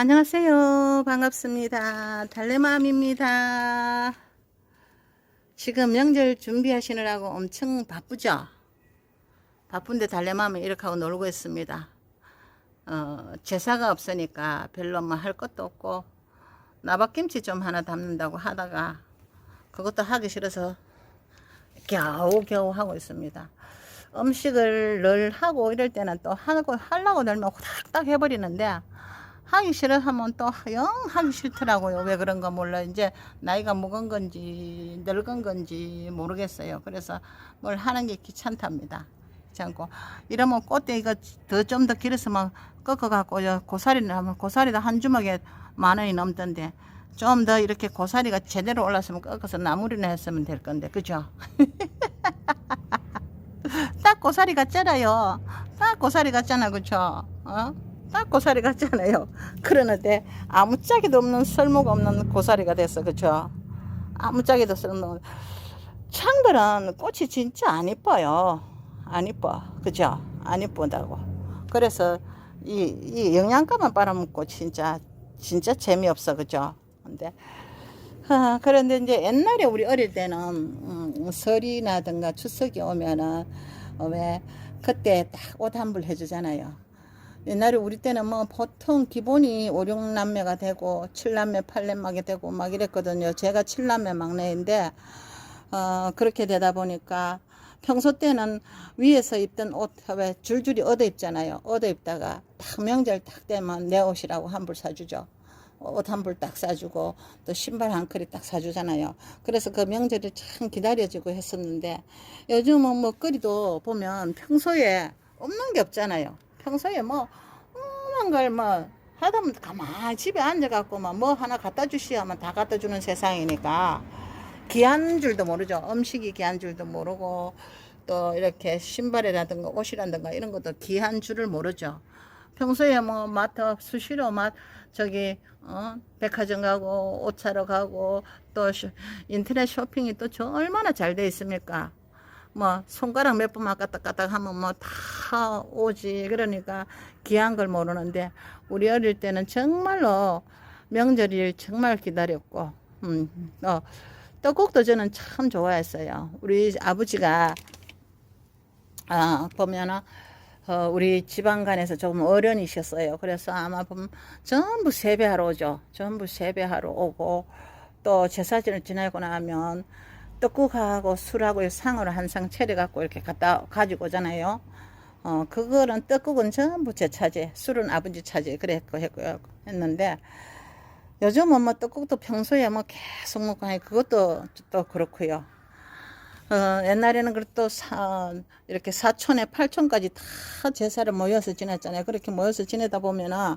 안녕하세요. 반갑습니다. 달래맘입니다. 지금 명절 준비하시느라고 엄청 바쁘죠? 바쁜데 달래맘은 이렇게 하고 놀고 있습니다. 어, 제사가 없으니까 별로 뭐 할 것도 없고, 나박김치 좀 하나 담는다고 하다가, 그것도 하기 싫어서 겨우겨우 하고 있습니다. 음식을 늘 하고 이럴 때는 또 하고, 하려고 늘면 후닥닥 해버리는데, 하기 싫어 하면 또영 하기 싫더라고요. 왜 그런가 몰라. 이제 나이가 먹은 건지 늙은 건지 모르겠어요. 그래서 뭘 하는 게 귀찮답니다. 귀찮고 이러면 꽃대기가 더좀 더 길었으면 꺾어갖고 고사리를 하면 고사리도 한 주먹에 만 원이 넘던데 좀 더 이렇게 고사리가 제대로 올랐으면 꺾어서 나무리나 했으면 될 건데 그죠? 딱 고사리 같잖아요. 딱 고사리 같잖아 그죠? 어? 딱 고사리 같잖아요. 그러는데 아무짝에도 없는 쓸모가 없는 고사리가 됐어. 그쵸? 아무짝에도 쓸모 창들은 꽃이 진짜 안 이뻐요. 안 이뻐. 그죠? 안 이쁘다고. 그래서 이, 이 영양가만 빨아먹고 진짜 진짜 재미없어. 그죠? 근데 아, 그런데 이제 옛날에 우리 어릴 때는 음, 설이나든가 추석이 오면은 어, 왜 그때 딱 옷 한 벌 해주잖아요. 옛날에 우리 때는 뭐 보통 기본이 5, 6남매가 되고 7남매, 8남매가 되고 막 이랬거든요. 제가 7남매 막내인데 어, 그렇게 되다 보니까 평소 때는 위에서 입던 옷 왜 줄줄이 얻어 입잖아요. 얻어 입다가 딱 명절 딱 되면 내 옷이라고 한벌 사주죠. 옷한벌딱 사주고 또 신발 한 컬이 딱 사주잖아요. 그래서 그 명절이 참 기다려지고 했었는데 요즘은 뭐 거리도 보면 평소에 없는 게 없잖아요. 평소에 뭐 험한 걸뭐 하다면 가만히 집에 앉아갖고 뭐, 뭐 하나 갖다 하면 다 갖다 주는 세상이니까 귀한 줄도 모르죠. 음식이 귀한 줄도 모르고 또 이렇게 신발이라든가 옷이라든가 이런 것도 귀한 줄을 모르죠. 평소에 뭐 마트 수시로 맛 저기 어 백화점 가고 옷 사러 가고 또 쇼- 인터넷 쇼핑이 또 저 얼마나 잘 돼 있습니까? 뭐 손가락 몇 번만 까딱까딱 하면 뭐 다 오지 그러니까 귀한 걸 모르는데 우리 어릴 때는 정말로 명절을 정말 기다렸고 음, 어, 떡국도 저는 참 좋아했어요 우리 아버지가 아, 보면은 어, 우리 지방간에서 조금 어른이셨어요. 그래서 아마 보면 전부 세배하러 오죠. 전부 세배하러 오고 또 제사진을 지나고 나면 떡국하고 술하고 상으로 한 상 차려갖고 이렇게 갖다 가지고 오잖아요. 어, 그거는 떡국은 전부 제 차지, 술은 아버지 차지, 그랬고 했고요. 했는데 요즘은 뭐 떡국도 평소에 뭐 계속 먹고 하니 그것도 또 그렇고요. 어, 옛날에는 그래도 사, 이렇게 사촌에 팔촌까지 다 제사를 모여서 지냈잖아요. 그렇게 모여서 지내다 보면은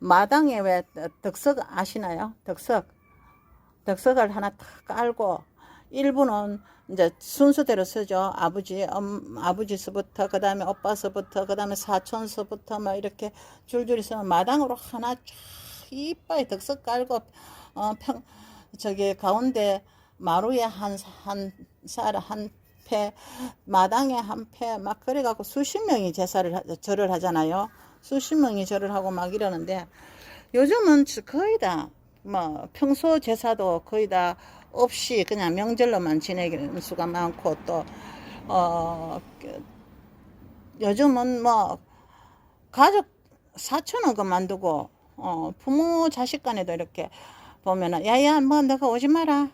마당에 왜 덕석 아시나요? 덕석. 덕석을 하나 탁 깔고 일부는 이제 순서대로 쓰죠. 아버지, 엄, 아버지서부터, 그 다음에 오빠서부터, 그 다음에 사촌서부터 막 이렇게 줄줄이 쓰면 마당으로 하나 쫙 이빨 덕석 깔고, 어, 평, 저기 가운데 마루에 한, 한 살, 한 패, 마당에 한 패, 막 그래갖고 수십 명이 제사를, 하- 절을 하잖아요. 수십 명이 절을 하고 막 이러는데 요즘은 거의 다, 뭐, 평소 제사도 거의 다 없이 그냥 명절로만 지내는 수가 많고 또, 어, 그, 요즘은 뭐, 가족, 사촌은 그만두고, 어, 부모 자식 간에도 이렇게 보면은, 야야, 뭐, 너가 오지 마라.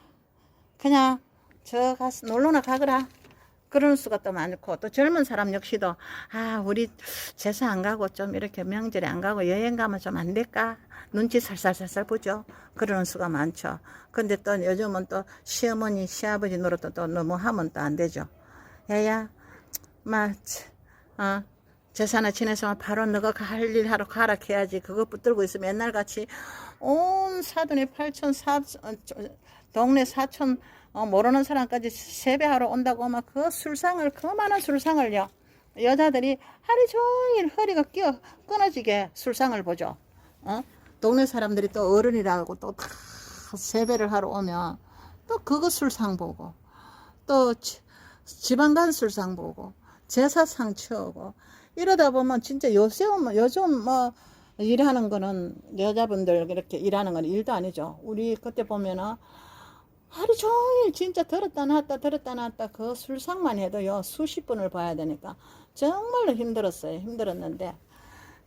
그냥 저 가서 놀러나 가거라. 그런 수가 또 많고 또 젊은 사람 역시도 아 우리 제사 안 가고 좀 이렇게 명절에 안 가고 여행 가면 좀 안 될까? 눈치 살살살살 보죠. 그러는 수가 많죠. 근데 또 요즘은 또 시어머니 시아버지 노릇도 또 너무 하면 또 안 되죠. 야야 막 어, 제사나 지내서 바로 너가 할 일 하러 가라 해야지. 그거 붙들고 있으면 옛날같이 온 사돈의 팔촌 사 어, 저, 동네 사촌 어, 모르는 사람까지 세배하러 온다고 하면 그 술상을 그 많은 술상을요 여자들이 하루 종일 허리가 끼어 끊어지게 술상을 보죠 어? 동네 사람들이 또 어른이라고 또 다 세배를 하러 오면 또 그거 술상 보고 또 지- 지방간 술상 보고 제사상 치우고 이러다 보면 진짜 요새 요즘 뭐 일하는 거는 여자분들 이렇게 일하는 건 일도 아니죠. 우리 그때 보면은 하루 종일 진짜 들었다 놨다 들었다 놨다 그 술상만 해도요 수십 분을 봐야 되니까 정말로 힘들었어요. 힘들었는데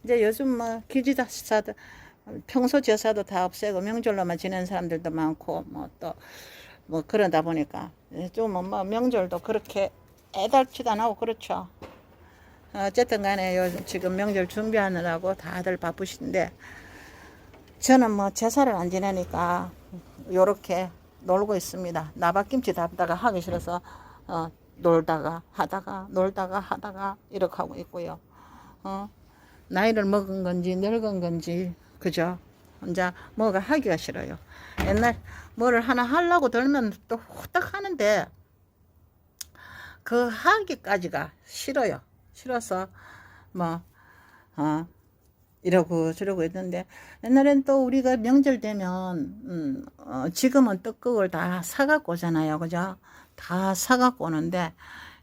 이제 요즘 뭐 기지사도 평소 지사도 다 없애고 명절로만 지내는 사람들도 많고 뭐 또뭐 그러다 보니까 좀뭐 명절도 그렇게 애달치도 안 하고 그렇죠. 어쨌든 간에 요 지금 명절 준비하느라고 다들 바쁘신데 저는 뭐 제사를 안 지내니까 요렇게 놀고 있습니다. 나박김치 담다가 하기 싫어서 어, 놀다가 하다가 놀다가 하다가 이렇게 하고 있고요. 어, 나이를 먹은 건지 늙은 건지 그죠? 혼자 뭐가 하기가 싫어요. 옛날 뭐를 하나 하려고 들면 또 후딱 하는데 그 하기까지가 싫어요. 싫어서 뭐 어, 이러고 저러고 있는데 옛날엔 또 우리가 명절 되면 음, 어, 지금은 떡국을 다 사갖고 오잖아요. 그죠? 다 사갖고 오는데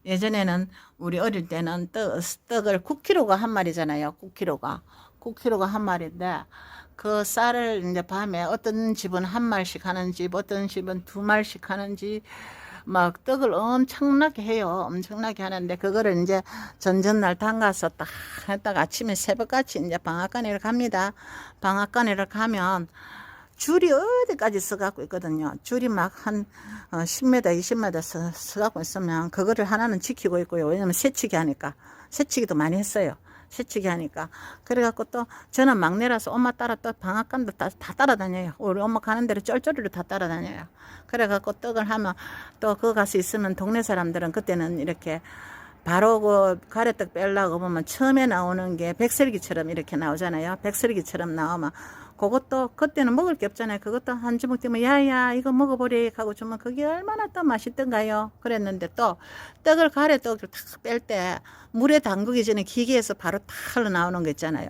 예전에는 우리 어릴 때는 떡, 떡을 9kg가 한 마리잖아요. 9kg가. 9kg가 한 마리인데 그 쌀을 이제 밤에 어떤 집은 한 말씩 하는 집, 어떤 집은 두 말씩 하는지 막 떡을 엄청나게 해요. 엄청나게 하는데 그거를 이제 전전날 담가서 딱 했다가 아침에 새벽같이 이제 방앗간에 갑니다. 방앗간에 가면 줄이 어디까지 서갖고 있거든요. 줄이 막 한 10m, 20m 서, 서갖고 있으면 그거를 하나는 지키고 있고요. 왜냐면 새치기 하니까. 새치기도 많이 했어요. 새치기 하니까. 그래갖고 또 저는 막내라서 엄마 따라 또 방앗간도 다, 다 따라다녀요. 우리 엄마 가는 대로 쫄쫄이로 다 따라다녀요. 그래갖고 떡을 하면 또 그거 가서 있으면 동네 사람들은 그때는 이렇게 바로 그 가래떡 빼려고 보면 처음에 나오는 게 백설기처럼 이렇게 나오잖아요. 백설기처럼 나오면 그것도 그때는 먹을 게 없잖아요. 그것도 한 주먹 되면 야야 이거 먹어보래 하고 주면 그게 얼마나 또 맛있던가요. 그랬는데 또 떡을 가래 떡을 탁 뺄 때 물에 담그기 전에 기계에서 바로 탁 흘러 나오는 거 있잖아요.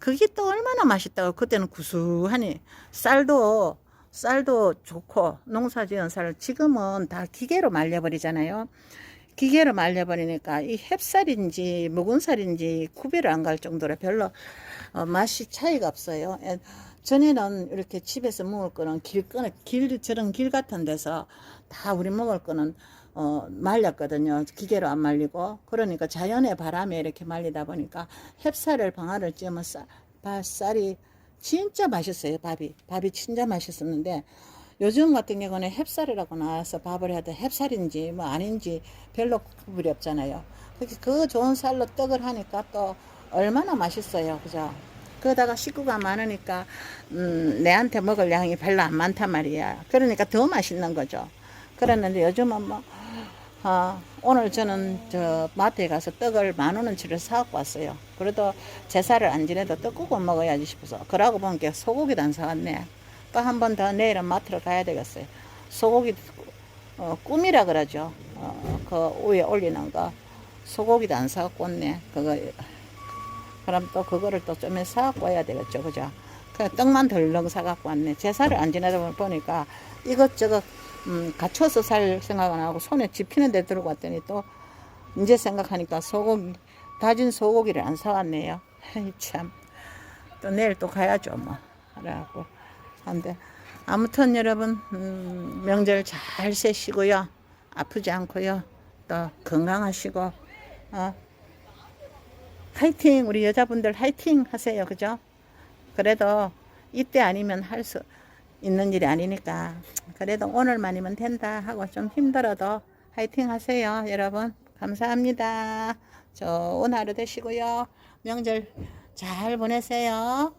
그게 또 얼마나 맛있다고 그때는 구수하니 쌀도 쌀도 좋고 농사 지은 쌀 지금은 다 기계로 말려버리잖아요. 기계로 말려버리니까 이 햅쌀인지 묵은 쌀인지 구별을 안 갈 정도로 별로 어, 맛이 차이가 없어요. 에, 전에는 이렇게 집에서 먹을 거는 길, 거- 길, 저런 길 같은 데서 다 우리 먹을 거는 어, 말렸거든요. 기계로 안 말리고. 그러니까 자연의 바람에 이렇게 말리다 보니까 햅쌀을 방아를 찌면 쌀, 바- 쌀이 진짜 맛있어요. 밥이. 밥이 진짜 맛있었는데 요즘 같은 경우는 햅쌀이라고 나와서 밥을 해도 햅쌀인지 뭐 아닌지 별로 구분이 없잖아요. 그그 좋은 쌀로 떡을 하니까 또 얼마나 맛있어요. 그죠? 그러다가 식구가 많으니까 음, 내한테 먹을 양이 별로 안 많단 말이야. 그러니까 더 맛있는 거죠. 그랬는데 요즘은 뭐 아, 오늘 저는 저 마트에 가서 떡을 만 원어치를 사갖고 왔어요. 그래도 제사를 안 지내도 떡국은 먹어야지 싶어서. 그러고 보니까 소고기도 안 사왔네. 또 한 번 더 내일은 마트로 가야 되겠어요. 소고기, 어, 꿈이라 그러죠. 어, 그 위에 올리는 거. 소고기도 안 사갖고 왔네. 그거, 그럼 또 그거를 또좀 사갖고 와야 되겠죠. 그죠? 그 떡만 덜렁 사갖고 왔네. 제사를 안 지내다 보니까 이것저것 음, 갖춰서 살 생각은 하고 손에 집히는 데 들고 왔더니 또 이제 생각하니까 소고기 다진 소고기를 안 사왔네요. 참. 또 내일 또 가야죠 뭐. 그래갖고 한데 아무튼 여러분 음, 명절 잘 세시고요. 아프지 않고요. 또 건강하시고 어, 화이팅 우리 여자분들 화이팅 하세요. 그죠? 그래도 이때 아니면 할 수 있는 일이 아니니까 그래도 오늘만이면 된다 하고 좀 힘들어도 화이팅 하세요 여러분 감사합니다 좋은 하루 되시고요 명절 잘 보내세요